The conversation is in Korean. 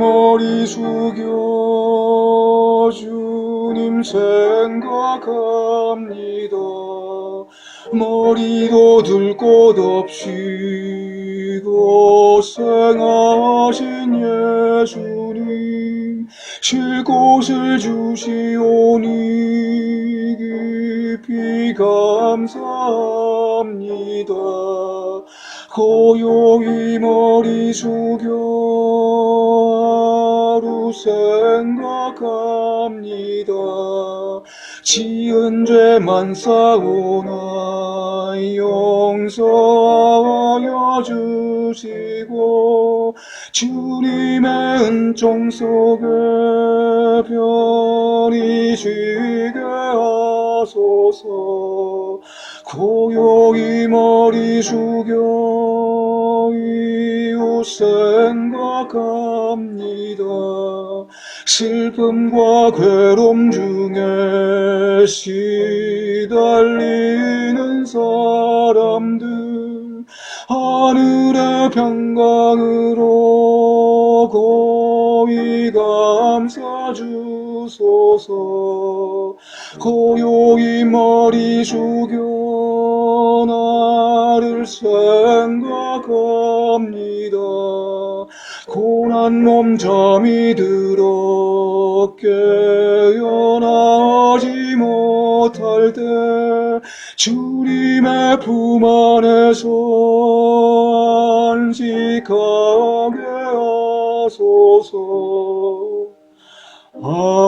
머리 숙여 주님 생각합니다. 머리도 들 곳 없이 고생하신 예수님 쉴 곳을 주시오니 깊이 감사합니다. 고요히 머리 숙여 생각합니다. 지은 죄만 싸우나 용서하여 주시고 주님의 은총 속에 편히 쉬게 하소서 고요히 머리 숙여 생각합니다. 슬픔과 괴로움 중에 시달리는 사람들 하늘의 평강으로 고이 감사 주소서. 고요히 머리 숙여 생각합니다 고난 몸 잠이 들어 깨어나지 못할 때 주님의 품 안에서 안식하게 하소서. 아